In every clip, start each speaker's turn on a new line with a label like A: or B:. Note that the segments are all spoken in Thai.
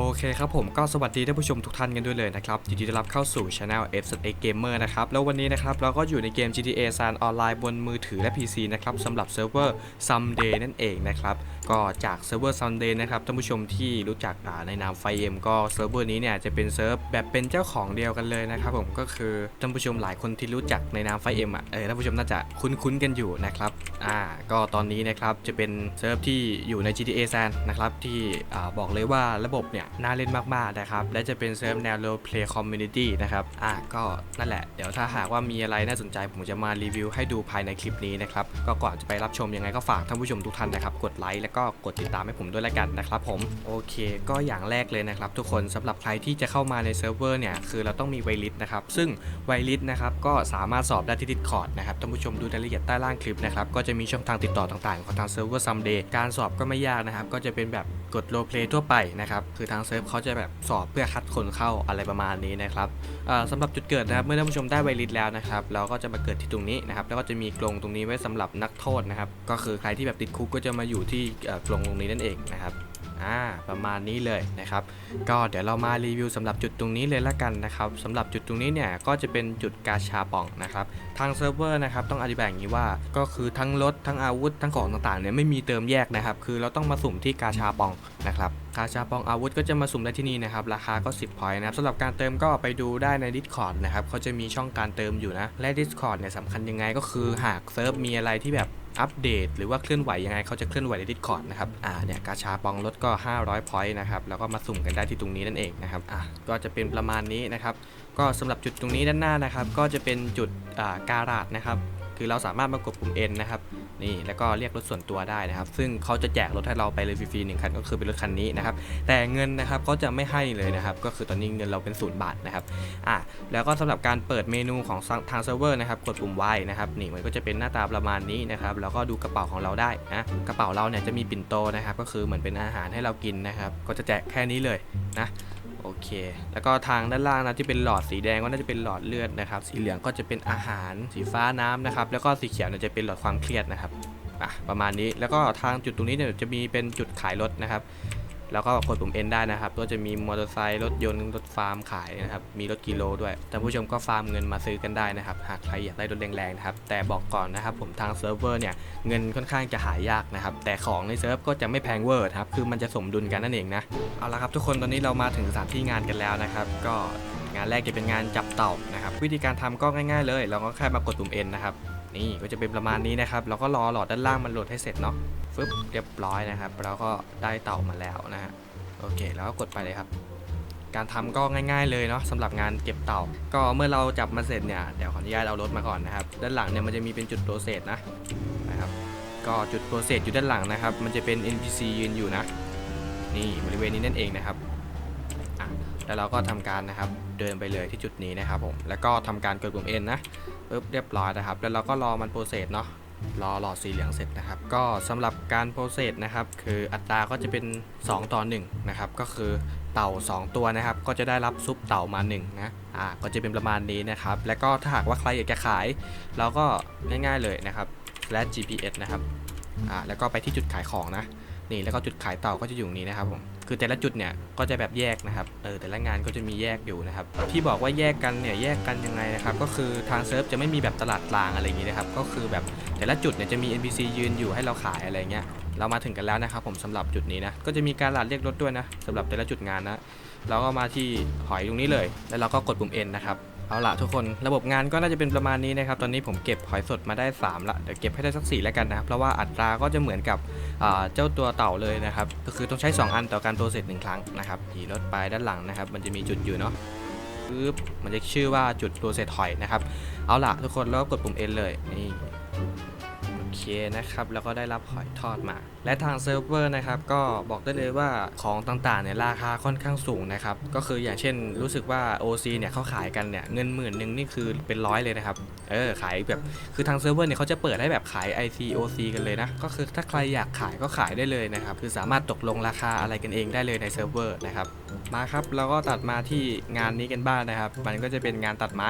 A: โอเคครับผมก็สวัสดีท่านผู้ชมทุกท่านกันด้วยเลยนะครับยินดีต้อนรับเข้าสู่ Channel F A Gamer นะครับ แล้ววันนี้นะครับ เราก็อยู่ในเกม GTA San ออนไลน์บนมือถือและ PC นะครับสำหรับเซิร์ฟเวอร์ Someday นั่นเองนะครับ ก็จากเซิร์ฟเวอร์ Someday นะครับท่านผู้ชมที่รู้จักในนามไฟเอ็มก็เซิร์ฟเวอร์นี้เนี่ยจะเป็นเซิร์ฟแบบเป็นเจ้าของเดียวกันเลยนะครับผมก็คือท่านผู้ชมหลายคนที่รู้จักในนามไฟเอ็มอะเออท่านผู้ชมน่าจะคุ้นๆกันอยู่นะครับอ่าก็ตอนนี้นะครับจะเป็นเซิร์ฟที่อยู่ใน GTA San นะครับที่อ่าบอกเลยว่าระบบเนี่ยน่าเล่นมากๆนะครับ และจะเป็นเซิร์ฟแนว role play community นะครับ อ่าก็นั่นแหละ เดี๋ยวถ้าหากว่ามีอะไรน่าสนใจผมจะมารีวิวให้ดูภายในคลิปนี้นะครับ ก็ก่อนจะไปรับชมยังไงก็ฝากท่านผู้ชมทุกท่านนะครับ กดไลค์แล้วก็กดติดตามให้ผมด้วยแล้วกันนะครับผม โอเค ก็อย่างแรกเลยนะครับทุกคนสำหรับใครที่จะเข้ามาในเซิร์ฟเวอร์เนี่ย คือเราต้องมีไวลิสนะครับ ซึ่งไวลิสนะครับก็สามารถสอบได้ที่ Discord นะครับ ท่านผู้ชมดูรายละเอียดใต้ล่างคลิปนะครับ ก็จะมีช่องทางติดต่อต่างๆ ของทางเซิร์ฟเวอร์ซัมเดย์การสอบก็ไม่ยากนะครับ ก็จะเป็นแบบกดโรเพลย์ทั่วไปนะครับ คือทางเซิร์ฟเขาจะแบบสอบเพื่อคัดคนเข้าอะไรประมาณนี้นะครับเอ่อสำหรับจุดเกิดนะครับเมื่อท่านผู้ชมได้ไวลิสแล้วนะครับเราก็จะมาเกิดที่ตรงนี้นะครับแล้วก็จะมีกรงตรงนี้ไว้สำหรับนักโทษนะครับก็คือใครที่แบบติดคุกก็จะมาอยู่ที่เอ่อกรงตรงนี้นั่นเองนะครับ อ่าประมาณนี้เลยนะครับ ก็เดี๋ยวเรามารีวิวสำหรับจุดตรงนี้เลยละกันนะครับสำหรับจุดตรงนี้เนี่ยก็จะเป็นจุดกาชาป่องนะครับทางเซิร์ฟเวอร์นะครับต้องอธิบายอย่างนี้ว่าก็คือทั้งรถทั้งอาวุธทั้งของต่างๆเนี่ยไม่มีเติมแยกนะครับ คือเราต้องมาสุ่มที่กาชาป่องนะครับกาชาปองอาวุธก็จะมาสุ่มได้ที่นี่นะครับ ราคาก็ 10พอยต์นะครับสำหรับการเติมก็ไปดูได้ใน Discord นะครับเขาจะมีช่องการเติมอยู่นะ และ Discord เนี่ยสำคัญยังไงก็คือหากเซิร์ฟมีอะไรที่แบบ อัปเดต หรือว่าเคลื่อนไหวยังไงเขาจะเคลื่อนไหวในดิสคอร์ดนะครับอ่าเนี่ยกาชาปองรถก็ 500พอยต์นะครับแล้วก็มาสุ่มกันได้ที่ตรงนี้นั่นเองนะครับอะก็จะเป็นประมาณนี้นะครับก็สำหรับจุดตรงนี้ด้านหน้านะครับก็จะเป็นจุดอ่าการาดนะครับคือเราสามารถมากดปุ่ม N นะครับ นี่แล้วก็เรียกรถส่วนตัวได้นะครับ ซึ่งเขาจะแจกรถให้เราไปเลยฟรีๆหนึ่งคันก็คือเป็นรถคันนี้นะครับ แต่เงินนะครับเขาจะไม่ให้เลยนะครับ ก็คือตอนนี้เงินเราเป็นศูนย์บาทนะครับอะแล้วก็สำหรับการเปิดเมนูของทางเซิร์ฟเวอร์นะครับกดปุ่ม Y นะครับนี่มันก็จะเป็นหน้าตาประมาณนี้นะครับแล้วก็ดูกระเป๋าของเราได้นะกระเป๋าเราเนี่ยจะมีปิ่นโตนะครับก็คือเหมือนเป็นอาหารให้เรากินนะครับ ก็จะแจกแค่นี้เลยนะ เค แล้วก็ทางด้านล่างนะที่เป็นหลอดสีแดงก็น่าจะเป็นหลอดเลือดนะครับ สีเหลืองก็จะเป็นอาหาร สีฟ้าน้ำนะครับ แล้วก็สีเขียวเนี่ยจะเป็นหลอดความเครียดนะครับ อะ ประมาณนี้ แล้วก็ทางจุดตรงนี้เนี่ยจะมีเป็นจุดขายรถนะครับ แล้วก็กดปุ่ม N ได้นะครับ ก็จะมีมอเตอร์ไซค์รถยนต์รถฟาร์มขายนะครับ มีรถกิโลด้วยท่านผู้ชมก็ฟาร์มเงินมาซื้อกันได้นะครับ หากใครอยากได้รถแรงๆนะครับ แต่บอกก่อนนะครับผมทางเซิร์ฟเวอร์เนี่ยเงินค่อนข้างจะหายากนะครับ แต่ของในเซิร์ฟก็จะไม่แพงเวอร์ครับ คือมันจะสมดุลกันนั่นเองนะ เอาละครับทุกคนตอนนี้เรามาถึงสถานที่งานกันแล้วนะครับ ก็งานแรกจะเป็นงานจับเต่านะครับ วิธีการทำก็ง่าย ๆ เลย เราก็แค่มากดปุ่ม N นะครับ นี่ก็จะเป็นประมาณนี้นะครับ เราก็รอหลอดด้านล่างมันโหลดให้เสร็จเนาะฟึบเรียบร้อยนะครับ เราก็ได้เต่ามาแล้วนะฮะโอเคแล้วก็กดไปเลยครับ การทำก็ง่าย ๆ เลยเนาะสำหรับงานเก็บเต่า ก็เมื่อเราจับมาเสร็จเนี่ยเดี๋ยวขออนุญาตเอารถมาก่อนนะครับ ด้านหลังเนี่ยมันจะมีเป็นจุดโปรเซสนะนะครับ ก็จุดโปรเซสอยู่ด้านหลังนะครับ มันจะเป็น NPC ยืนอยู่นะ นี่บริเวณนี้นั่นเองนะครับแล้วเราก็ทำการนะครับเดินไปเลยที่จุดนี้นะครับผมแล้วก็ทำการกดปุ่ม N นะ ปึ๊บเรียบร้อยนะครับ แล้วเราก็รอมันโปรเซสเนาะรอหลอดสีเหลืองเสร็จนะครับ ก็สำหรับการโปรเซสนะครับ คืออัตราก็จะเป็น 2 ต่อ1นะครับ ก็คือเต่า 2 ตัวนะครับ ก็จะได้รับซุปเต่ามา1นะอ่าก็จะเป็นประมาณนี้นะครับ แล้วก็ถ้าหากว่าใครอยากจะขาย เราก็ง่ายๆเลยนะครับ slash gps นะครับอ่าแล้วก็ไปที่จุดขายของนะ นี่แล้วก็จุดขายเต่าก็จะอยู่ตรงนี้นะครับผมคือแต่ละจุดเนี่ยก็จะแบบแยกนะครับเออแต่ละงานก็จะมีแยกอยู่นะครับที่บอกว่าแยกกันเนี่ยแยกกันยังไงนะครับก็คือทางเซิร์ฟจะไม่มีแบบตลาดกลางอะไรอย่างนี้นะครับก็คือแบบแต่ละจุดเนี่ยจะมี NPC ยืนอยู่ให้เราขายอะไรเงี้ยเรามาถึงกันแล้วนะครับผมสำหรับจุดนี้นะก็จะมีการหลาดเรียกรถด้วยนะสำหรับแต่ละจุดงานนะเราก็มาที่หอยตรงนี้เลย แล้วเราก็กดปุ่ม N นะครับ เอาละทุกคนระบบงานก็น่าจะเป็นประมาณนี้นะครับ ตอนนี้ผมเก็บหอยสดมาได้ 3 ละ เดี๋ยวเก็บให้ได้สัก4แล้วกันนะครับ เพราะว่าอัตราก็จะเหมือนกับเจ้าตัวเต่าเลยนะครับ ก็คือต้องใช้ 2 อันต่อการโปรเซสหนึ่งครั้งนะครับขี่รถไปด้านหลังนะครับ มันจะมีจุดอยู่เนาะปึ๊บมันจะชื่อว่าจุดโปรเซสหอยนะครับ เอาละทุกคนแล้วกดปุ่ม N เลยนี่ เคนะครับแล้วก็ได้รับหอยทอดมา และทางเซิร์ฟเวอร์นะครับก็บอกได้เลยว่าของต่างๆเนี่ยราคาค่อนข้างสูงนะครับก็คืออย่างเช่นรู้สึกว่า OC เนี่ยเขาขายกันเนี่ยเงินหมื่นหนึ่งนี่คือเป็นร้อยเลยนะครับ เออขายแบบคือทางเซิร์ฟเวอร์เนี่ยเขาจะเปิดให้แบบขาย IC OC กันเลยนะ ก็คือถ้าใครอยากขายก็ขายได้เลยนะครับ คือสามารถตกลงราคาอะไรกันเองได้เลยในเซิร์ฟเวอร์นะครับ มาครับเราก็ตัดมาที่งานนี้กันบ้างนะครับ มันก็จะเป็นงานตัดไม้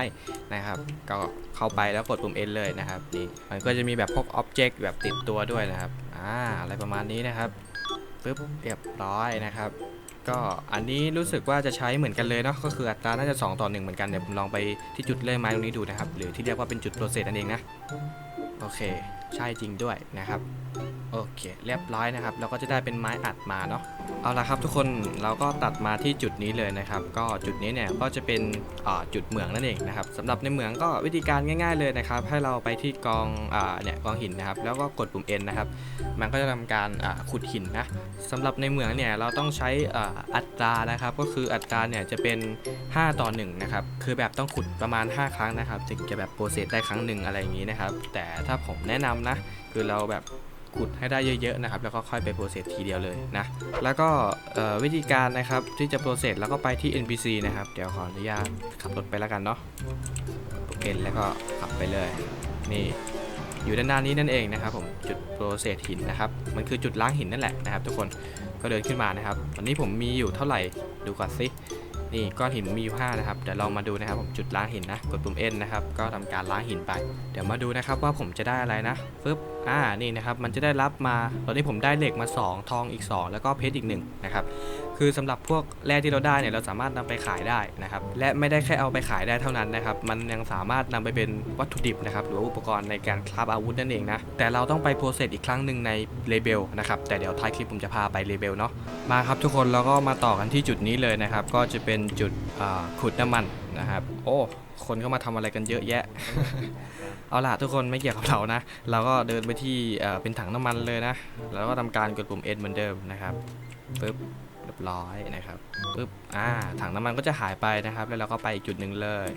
A: นะครับ ก็เข้าไปแล้วกดปุ่ม N เลยนะครับนี่มันก็จะมีแบบพวก Object แบบติดตัวด้วยนะครับอ่าอะไรประมาณนี้นะครับปึ๊บเรียบร้อยนะครับ ก็อันนี้รู้สึกว่าจะใช้เหมือนกันเลยเนาะก็คืออัตราน่าจะ 2 ต่อ 1 เหมือนกันเดี๋ยวผมลองไปที่จุดเลื่อยไม้ตรงนี้ดูนะครับ หรือที่เรียกว่าเป็นจุดโปรเซสนั่นเองนะ โอเค ใช่จริงด้วยนะครับโอเคเรียบร้อยนะครับ เราก็จะได้เป็นไม้อัดมาเนาะเอาละครับทุกคนเราก็ตัดมาที่จุดนี้เลยนะครับ ก็จุดนี้เนี่ยก็จะเป็นจุดเหมืองนั่นเองนะครับสำหรับในเหมืองก็วิธีการง่าย ๆเลยนะครับ ให้เราไปที่กองอเนี่ยกองหินนะครับ แล้วก็กดปุ่ม N นะครับ มันก็จะทำการขุดหินนะสำหรับในเหมืองเนี่ยเราต้องใช้อัตรานะครับ ก็คืออัตราเนี่ยจะเป็น 5 ต่อ1นะครับคือแบบต้องขุดประมาณ 5 ครั้งนะครับ ถึงจะแบบโปรเซสได้ครั้งหนึ่งอะไรอย่างนี้นะครับ แต่ถ้าผมแนะนำนะ คือเราแบบขุดให้ได้เยอะๆนะครับ แล้วก็ค่อยไปโปรเซสทีเดียวเลยนะ แล้วก็วิธีการนะครับที่จะโปรเซสแล้วก็ไปที่ NPC นะครับ เดี๋ยวขออนุญาตขับรถไปแล้วกันเนาะปุ่ม N แล้วก็ขับไปเลย นี่อยู่ด้านหน้านี้นั่นเองนะครับผมจุดโปรเซสหินนะครับ มันคือจุดล้างหินนั่นแหละนะครับ ทุกคนก็เดินขึ้นมานะครับ ตอนนี้ผมมีอยู่เท่าไหร่ดูก่อนสิ นี่ก้อนหินมีอยู่5นะครับเดี๋ยวลองมาดูนะครับผมจุดล้างหินนะกดปุ่ม N นะครับก็ทำการล้างหินไป เดี๋ยวมาดูนะครับว่าผมจะได้อะไรนะฟึบอ่านี่นะครับมันจะได้รับมาตอนนี้ผมได้เหล็กมา 2 ทองอีก 2 แล้วก็เพชรอีก1นะครับ คือสำหรับพวกแร่ที่เราได้เนี่ยเราสามารถนำไปขายได้นะครับและไม่ได้แค่เอาไปขายได้เท่านั้นนะครับมันยังสามารถนำไปเป็นวัตถุดิบนะครับหรืออุปกรณ์ในการคราฟอาวุธนั่นเองนะแต่เราต้องไปโปรเซสอีกครั้งหนึ่งในเลเบลนะครับแต่เดี๋ยวท้ายคลิปผมจะพาไปเลเบลเนาะมาครับทุกคนเราก็มาต่อกันที่จุดนี้เลยนะครับก็จะเป็นจุดขุดน้ำมันนะครับโอ้คนเขามาทำอะไรกันเยอะแยะ เอาล่ะทุกคนไม่เกี่ยวกับเรานะ เราก็เดินไปที่เป็นถังน้ำมันเลยนะ แล้วก็ทำการกดปุ่ม N เหมือนเดิมนะครับปึ๊บ เรียบร้อยนะครับปึ๊บอ่าถังน้ำมันก็จะหายไปนะครับ แล้วเราก็ไปอีกจุดหนึ่งเลย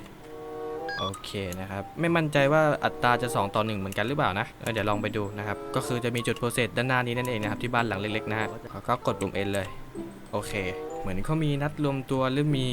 A: โอเคนะครับ ไม่มั่นใจว่าอัตราจะ 2 ต่อ 1 เหมือนกันหรือเปล่านะเดี๋ยวลองไปดูนะครับ ก็คือจะมีจุดโปรเซสด้านหน้านี้นั่นเองนะครับ ที่บ้านหลังเล็กๆนะฮะก็กดปุ่ม N เลย โอเค เหมือนเขามีนัดรวมตัวหรือมี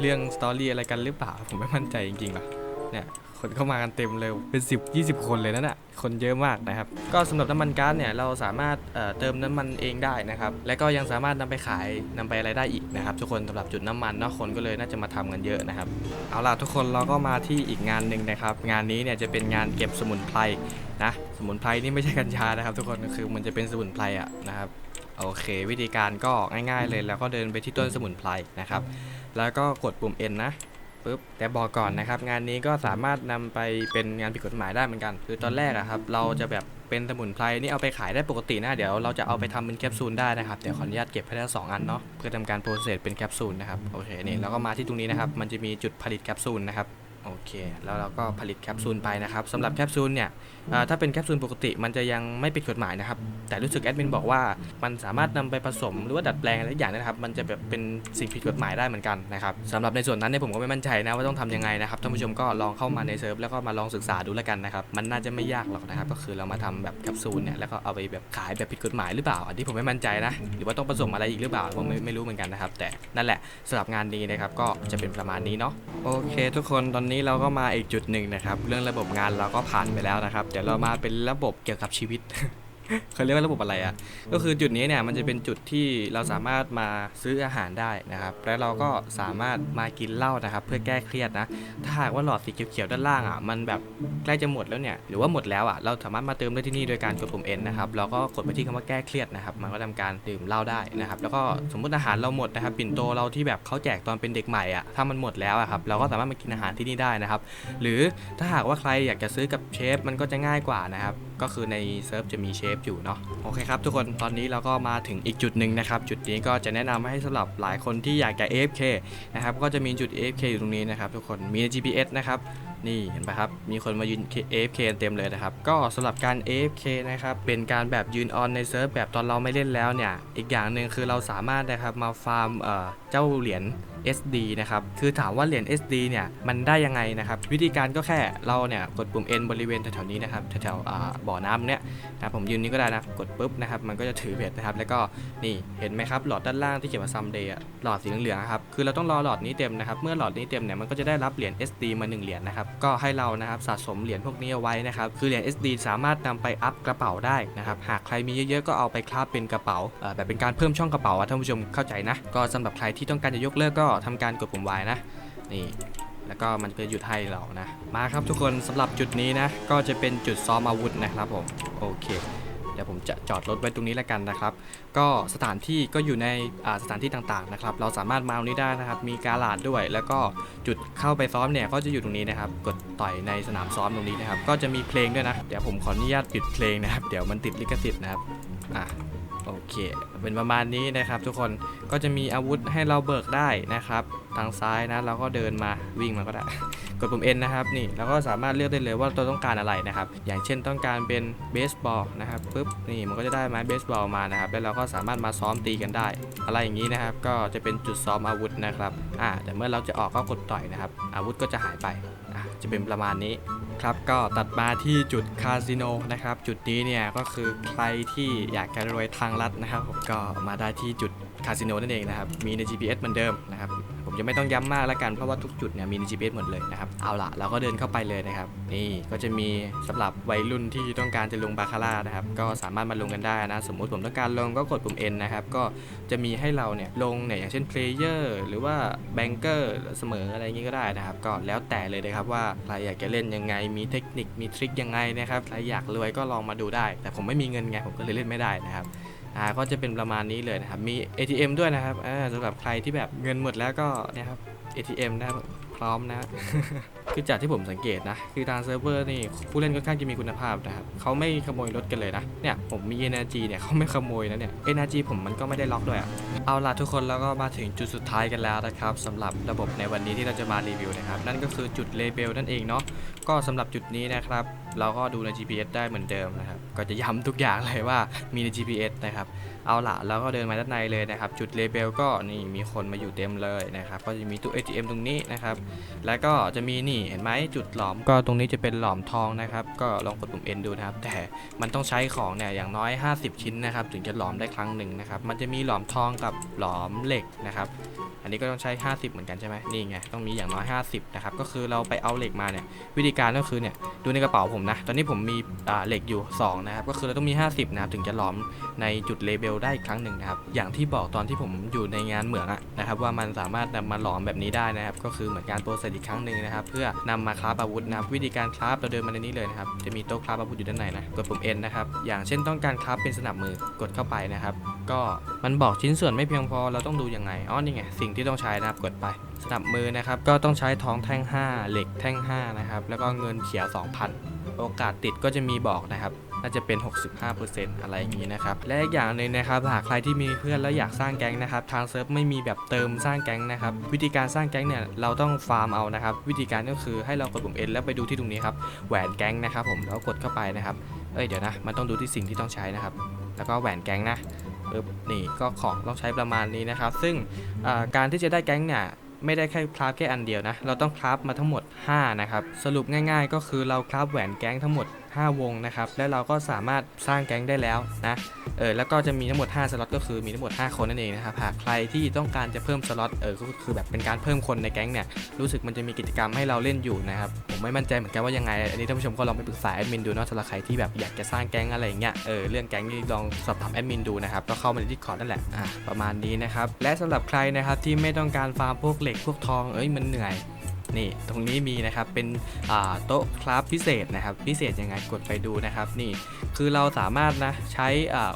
A: เรื่องสตอรี่อะไรกันหรือเปล่า ผมไม่มั่นใจจริงๆหรอเนี่ย คนเข้ามากันเต็มเลยเป็น 10 20 คนเลยนั่นแหะคนเยอะมากนะครับ ก็สำหรับน้ำมันก๊าซเนี่ยเราสามารถเเติมน้ำมันเองได้นะครับ และก็ยังสามารถนำไปขายนำไปอะไรได้อีกนะครับทุกคนสำหรับจุดน้ำมันเนาะคนก็เลยน่าจะมาทำกันเยอะนะครับ เอาล่ะทุกคนเราก็มาที่อีกงานหนึ่งนะครับ งานนี้เนี่ยจะเป็นงานเก็บสมุนไพรนะสมุนไพรนี่ไม่ใช่กัญชานะครับ ทุกคนคือมันจะเป็นสมุนไพรอะนะครับโอเค วิธีการก็ง่ายๆเลยแล้วก็เดินไปที่ต้นสมุนไพรนะครับ แล้วก็กดปุ่ม N นะ ปุ๊บแต่บอกก่อนนะครับ งานนี้ก็สามารถนำไปเป็นงานผิดกฎหมายได้เหมือนกัน คือตอนแรกอะครับ เราจะแบบเป็นสมุนไพรนี่เอาไปขายได้ปกตินะเดี๋ยวเราจะเอาไปทำเป็นแคปซูลได้นะครับเดี๋ยวขออนุญาตเก็บให้ได้สองอันเนาะเพื่อทำการโปรเซสเป็นแคปซูลนะครับโอเคนี่แล้วก็มาที่ตรงนี้นะครับ มันจะมีจุดผลิตแคปซูลนะครับ โอเค แล้วเราก็ผลิตแคปซูลไปนะครับสำหรับแคปซูลเนี่ยถ้าเป็นแคปซูลปกติมันจะยังไม่ผิดกฎหมายนะครับ แต่รู้สึกแอดมินบอกว่ามันสามารถนำไปผสมหรือว่าดัดแปลงอะไรอย่างนะครับ มันจะแบบเป็นสิ่งผิดกฎหมายได้เหมือนกันนะครับสำหรับในส่วนนั้นเนี่ยผมก็ไม่มั่นใจนะว่าต้องทำยังไงนะครับท่านผู้ชมก็ลองเข้ามาในเซิร์ฟแล้วก็มาลองศึกษาดูแล้วกันนะครับมันน่าจะไม่ยากหรอกนะครับ ก็คือเรามาทำแบบแคปซูลเนี่ยแล้วก็เอาไปแบบขายแบบผิดกฎหมายหรือเปล่าอันนี้ผมไม่มั่นใจนะหรือว่าต้องผสมอะไรอีกหรือเปล่าผมไม่ไม่รู้เหมือนกันนะครับแต่นั่นแหละสำหรับงานนี้นะครับก็จะเป็นประมาณนี้เนาะโอเค ทุกคนตอนนี้นี้เราก็มาอีกจุดหนึ่งนะครับ เรื่องระบบงานเราก็ผ่านไปแล้วนะครับ เดี๋ยวเรามาเป็นระบบเกี่ยวกับชีวิต เขาเรียกว่าระบบอะไรอะ่ะ ก็คือจุดนี้เนี่ยมันจะเป็นจุดที่เราสามารถมาซื้ออาหารได้นะครับ และเราก็สามารถมากินเหล้านะครับ เพื่อแก้เครียดนะ ถ้าหากว่าหลอดสีเขียวๆด้านล่างอะมันแบบใกล้จะหมดแล้วเนี่ยหรือว่าหมดแล้วอะเราสามารถมาเติมได้ที่นี่โดยการกดปุ่ม N นะครับแล้วก็กดไปที่คำว่าแก้เครียดนะครับมันก็ทำการดื่มเหล้าได้นะครับ แล้วก็สมมติอาหารเราหมดนะครับปิ่นโตเราที่แบบเขาแจกตอนเป็นเด็กใหม่อะถ้ามันหมดแล้วอะครับเราก็สามารถมากินอาหารที่นี่ได้นะครับ หรือถ้าหากว่าใครอยากจะซื้อกับเชฟมันก็จะง่ายกว่านะครับก็คือในเซิร์ฟจะมีเชฟอยู่เนาะโอเคครับทุกคนตอนนี้เราก็มาถึงอีกจุดหนึ่งนะครับ จุดนี้ก็จะแนะนำให้สำหรับหลายคนที่อยากจะ AFK นะครับก็จะมีจุด AFK อยู่ตรงนี้นะครับทุกคนมี GPS นะครับ นี่เห็นปะครับ มีคนมายืน AFK เต็มเลยนะครับ ก็สำหรับการ AFK นะครับ เป็นการแบบยืนออนในเซิร์ฟแบบตอนเราไม่เล่นแล้วเนี่ย อีกอย่างหนึ่งคือเราสามารถนะครับมาฟาร์มเอ่อเจ้าเหรียญ SD นะครับ คือถามว่าเหรียญ SD เนี่ย มันได้ยังไงนะครับ วิธีการก็แค่เราเนี่ยกดปุ่ม N บริเวณแถวๆนี้นะครับ แถวๆบ่อน้ำเนี่ยนะผมยืนนี้ก็ได้นะ กดปุ๊บนะครับ มันก็จะถือเบ็ดนะครับ แล้วก็นี่เห็นไหมครับ หลอดด้านล่างที่เขียนว่า someday หลอดสีเหลืองๆครับ คือเราต้องรอหลอดนี้เต็มนะครับ เมื่อหลอดนี้เต็มเนี่ย มันก็จะได้รับเหรียญ SD มา1เหรียญนะครับก็ให้เรานะครับสะสมเหรียญพวกนี้เอาไว้นะครับคือเหรียญ SD สามารถนำไปอัพกระเป๋าได้นะครับหากใครมีเยอะๆก็เอาไปคราบเป็นกระเป๋าแบบเป็นการเพิ่มช่องกระเป๋าท่านผู้ชมเข้าใจนะก็สำหรับใครที่ต้องการจะยกเลิกก็ทำการกดปุ่ม Y นะนี่แล้วก็มันก็หยุดให้เรานะ มาครับทุกคนสำหรับจุดนี้นะ ก็จะเป็นจุดซ้อมอาวุธนะครับผม โอเค เดี๋ยวผมจะจอดรถไว้ตรงนี้แล้วกันนะครับ ก็สถานที่ก็อยู่ในสถานที่ต่างๆนะครับ เราสามารถมาตรงนี้ได้นะครับ มีกาลาดด้วย แล้วก็จุดเข้าไปซ้อมเนี่ยก็จะอยู่ตรงนี้นะครับ กดต่อยในสนามซ้อมตรงนี้นะครับ ก็จะมีเพลงด้วยนะ เดี๋ยวผมขออนุญาตปิดเพลงนะครับ เดี๋ยวมันติดลิขสิทธิ์นะครับ อะ โอเคเป็นประมาณนี้นะครับ ทุกคนก็จะมีอาวุธให้เราเบิกได้นะครับ ทางซ้ายนะเราก็เดินมาวิ่งมาก็ได้ กดปุ่ม N นะครับนี่เราก็สามารถเลือกได้เลยว่าเราต้องการอะไรนะครับ อย่างเช่นต้องการเป็นเบสบอลนะครับปุ๊บนี่มันก็จะได้ไม้เบสบอลมานะครับ แล้วเราก็สามารถมาซ้อมตีกันได้ อะไรอย่างนี้นะครับ ก็จะเป็นจุดซ้อมอาวุธนะครับอ่าแต่เมื่อเราจะออกก็กดต่อยนะครับ อาวุธก็จะหายไป จะเป็นประมาณนี้ครับก็ตัดมาที่จุดคาสิโนนะครับ จุดนี้เนี่ยก็คือใครที่อยากจะรวยทางลัดนะครับผมก็มาได้ที่จุดคาสิโนนั่นเองนะครับ มีใน GPS เหมือนเดิมนะครับ ผมจะไม่ต้องย้ำมากแล้วกันเพราะว่าทุกจุดเนี่ยมีใน GPS หมดเลยนะครับเอาละเราก็เดินเข้าไปเลยนะครับ นี่ก็จะมีสำหรับวัยรุ่นที่ต้องการจะลงบาคาร่านะครับก็สามารถมาลงกันได้นะ สมมุติผมต้องการลงก็กดปุ่ม N นะครับก็จะมีให้เราเนี่ยลงเนี่ยอย่างเช่น Player หรือว่าแบงเกอร์เสมออะไรอย่างงี้ก็ได้นะครับ ก็แล้วแต่เลยนะครับว่าใครอยากจะเล่นยังไงมีเทคนิคมีทริคยังไงนะครับใครอยากรวยก็ลองมาดูได้ แต่ผมไม่มีเงินไงผมก็เลยเล่นไม่ได้นะครับ อ่าก็จะเป็นประมาณนี้เลยนะครับ มี ATM ด้วยนะครับอ่าสำหรับใครที่แบบเงินหมดแล้วก็นะครับ ATM นะครับพร้อมนะ คือจากที่ผมสังเกตนะ คือทางเซิร์ฟเวอร์นี่ผู้เล่นค่อนข้างจะมีคุณภาพนะครับ เขาไม่ขโมยรถกันเลยนะ เนี่ยผมมี Energy เนี่ยเขาไม่ขโมยนะเนี่ย Energy ผมมันก็ไม่ได้ล็อกด้วยอะเอาล่ะทุกคนแล้วก็มาถึงจุดสุดท้ายกันแล้วนะครับสำหรับระบบในวันนี้ที่เราจะมารีวิวนะครับ นั่นก็คือจุดเลเบลนั่นเองเนาะ ก็สำหรับจุดนี้นะครับ เราก็ดูใน GPS ได้เหมือนเดิมนะครับ ก็จะย้ำทุกอย่างเลยว่ามีใน GPS นะครับ เอาละเราก็เดินมาด้านในเลยนะครับ จุดเลเบลก็นี่มีคนมาอยู่เต็มเลยนะครับ ก็จะมีตู้ ATM ตรงนี้นะครับ แล้วก็จะมีนี่เห็นไหมจุดหลอมก็ตรงนี้จะเป็นหลอมทองนะครับ ก็ลองกดปุ่ม N ดูนะครับ แต่มันต้องใช้ของเนี่ยอย่างน้อย 50 ชิ้นนะครับ ถึงจะหลอมได้ครั้งหนึ่งนะครับ มันจะมีหลอมทองกับหลอมเหล็กนะครับ อันนี้ก็ต้องใช้ 50 เหมือนกันใช่ไหมนี่ไงต้องมีอย่างน้อย 50 นะครับ ก็คือเราไปเอาเหล็กมาเนี่ยวิธีการก็คือเนี่ยดูในกระเป๋าผมนะ ตอนนี้ผมมีเหล็กอยู่2นะครับ ก็คือเราต้องมี 50 นะครับถึงจะหลอมในจุดเลเบลได้อีกครั้งหนึ่งนะครับ อย่างที่บอกตอนที่ผมอยู่ในงานเหมืองอะนะครับว่ามันสามารถนำมาหลอมแบบนี้ได้นะครับ ก็คือเหมือนการโปรเซสอีกครั้งหนึ่งนะครับ เพื่อนำมาคราฟอาวุธนะครับวิธีการคราฟเราเดินมาในนี้เลยนะครับจะมีโต๊ะคราฟอาวุธอยู่ด้านในนะกดปุ่ม N นะครับอย่างเช่นต้องการคราฟเป็นสนับมือกดเข้าไปนะครับ ก็มันบอกชิ้นส่วนไม่เพียงพอเราต้องดูยังไงอ๋อนี่ไงสิ่งที่ต้องใช้นะครับกดไปสนับมือนะครับก็ต้องใช้ทองแท่ง 5 เหล็กแท่ง5นะครับแล้วก็เงินเขียว 2,000 โอกาสติดก็จะมีบอกนะครับ น่าจะเป็น 65%อะไรอย่างนี้นะครับ และอีกอย่างหนึ่งนะครับหากใครที่มีเพื่อนแล้วอยากสร้างแก๊งนะครับ ทางเซิร์ฟไม่มีแบบเติมสร้างแก๊งนะครับ วิธีการสร้างแก๊งเนี่ยเราต้องฟาร์มเอานะครับ วิธีการก็คือให้เรากดปุ่ม N แล้วไปดูที่ตรงนี้ครับแหวนแก๊งนะครับ ผมแล้วกดเข้าไปนะครับเอ้ยเดี๋ยวนะมันต้องดูที่สิ่งที่ต้องใช้นะครับ แล้วก็แหวนแก๊งนะปึ๊บนี่ก็ของต้องใช้ประมาณนี้นะครับ ซึ่งการที่จะได้แก๊งเนี่ยไม่ได้แค่คราฟแค่อันเดียวนะ เราต้องคราฟมาทั้งหมด 5 นะครับ สรุปง่ายๆ ก็คือเราคราฟแหวนแก๊งทั้งหมด 5 วงนะครับ และเราก็สามารถสร้างแก๊งได้แล้วนะเออแล้วก็จะมีทั้งหมด 5 สล็อตก็คือมีทั้งหมด 5 คนนั่นเองนะครับหากใครที่ต้องการจะเพิ่มสล็อตเออก็คือแบบเป็นการเพิ่มคนในแก๊งเนี่ยรู้สึกมันจะมีกิจกรรมให้เราเล่นอยู่นะครับผมไม่มั่นใจเหมือนกันว่ายังไงอันนี้ท่านผู้ชมก็ลองไปปรึกษาแอดมินดูเนาะสำหรับใครที่แบบอยากจะสร้างแก๊งอะไรอย่างเงี้ยเออเรื่องแก๊งนี่ลองสอบถามแอดมินดูนะครับก็เข้ามาในที่คอร์ดนั่นแหละอะประมาณนี้นะครับและสำหรับใครนะครับที่ไม่ต้องการฟาร์มพวกเหล็กพวกทองเอ้ยมันเหนื่อย นี่ตรงนี้มีนะครับเป็นโต๊ะคราฟพิเศษนะครับพิเศษยังไงกดไปดูนะครับนี่คือเราสามารถนะใช้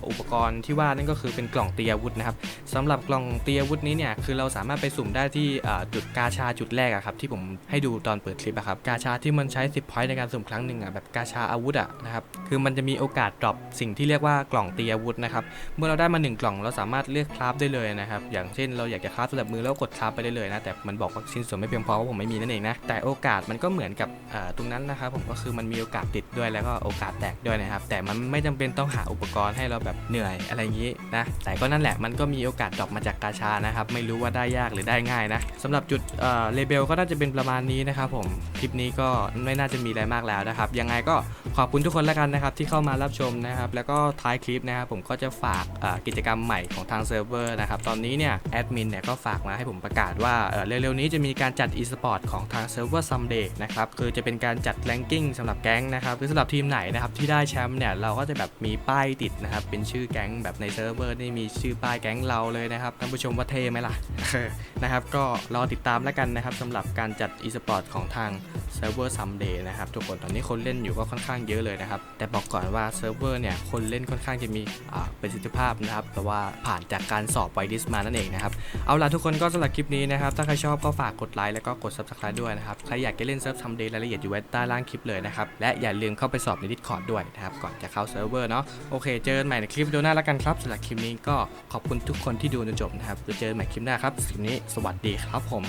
A: อุปกรณ์ที่ว่านั่นก็คือเป็นกล่องเตียอาวุธนะครับสำหรับกล่องเตียอาวุธนี้เนี่ยคือเราสามารถไปสุ่มได้ที่จุดกาชาจุดแรกอะครับที่ผมให้ดูตอนเปิดคลิปอะครับกาชาที่มันใช้ 10พอยต์ในการสุ่มครั้งหนึ่งอะแบบกาชาอาวุธอะนะครับคือมันจะมีโอกาสดรอปสิ่งที่เรียกว่ากล่องเตียอาวุธนะครับเมื่อเราได้มาหนึ่งกล่องเราสามารถเลือกคราฟได้เลยนะครับอย่างเช่นเราอยากจะคราฟสำหรับมือแล้วกดคราฟไปได้เลยนะแต่มันบอกว่าชิ้นส่วนไม่เพียงพอเพราะผมไม่มีนั่นเองนะ แต่โอกาสมันก็เหมือนกับตรงนั้นนะครับผมก็คือมันมีโอกาสติดด้วยแล้วก็โอกาสแตกด้วยนะครับ แต่มันไม่จำเป็นต้องหาอุปกรณ์ให้เราแบบเหนื่อยอะไรอย่างนี้นะ แต่ก็นั่นแหละมันก็มีโอกาสดรอปมาจากกาชานะครับ ไม่รู้ว่าได้ยากหรือได้ง่ายนะสำหรับจุดเเลเบลก็น่าจะเป็นประมาณนี้นะครับผม คลิปนี้ก็ไม่น่าจะมีอะไรมากแล้วนะครับ ยังไงก็ขอบคุณทุกคนแล้วกันนะครับที่เข้ามารับชมนะครับ แล้วก็ท้ายคลิปนะครับผมก็จะฝากกิจกรรมใหม่ของทางเซิร์ฟเวอร์นะครับ ตอนนี้เนี่ยแอดมินเนี่ยก็ฝากมาให้ผมประกาศว่าเอ่อเร็วๆนี้จะมีการจัด e-sport ของทางเซิร์ฟเวอร์ Someday นะครับคือจะเป็นการจัดแรงกิ้งสำหรับแก๊งนะครับหรือสำหรับทีมไหนนะครับที่ได้แชมป์เนี่ยเราก็จะแบบมีป้ายติดนะครับเป็นชื่อแก๊งแบบในเซิร์ฟเวอร์นี่มีชื่อป้ายแก๊งเราเลยนะครับท่านผู้ชมว่าเท่ไหมล่ะนะครับก็รอติดตามแล้วกันนะครับสำหรับการจัดอีสปอร์ตของทาง เซิร์ฟเวอร์ซัมเดย์นะครับทุกคนตอนนี้คนเล่นอยู่ก็ค่อนข้างเยอะเลยนะครับ แต่บอกก่อนว่าเซิร์ฟเวอร์เนี่ยคนเล่นค่อนข้างจะมีประสิทธิภาพนะครับแต่ว่าผ่านจากการสอบไวดิสมานั่นเองนะครับเอาล่ะทุกคนก็สำหรับคลิปนี้นะครับถ้าใครชอบก็ฝากกดไลค์แล้วก็กด subscribe ด้วยนะครับใครอยากจะเล่นเซิร์ฟซัมเดย์รายละเอียดอยู่ไว้ใต้ล่างคลิปเลยนะครับและอย่าลืมเข้าไปสอบใน Discord ด้วยนะครับก่อนจะเข้าเซิร์ฟเวอร์เนาะโอเคเจอกันใหม่ในคลิปวิดีโอหน้าแล้วกันครับสำหรับคลิปนี้ก็ขอบคุณทุกคนที่ดูจนจบนะครับจะเจอกันใหม่คลิปหน้าครับสำหรับคลิปนี้สวัสดีครับผม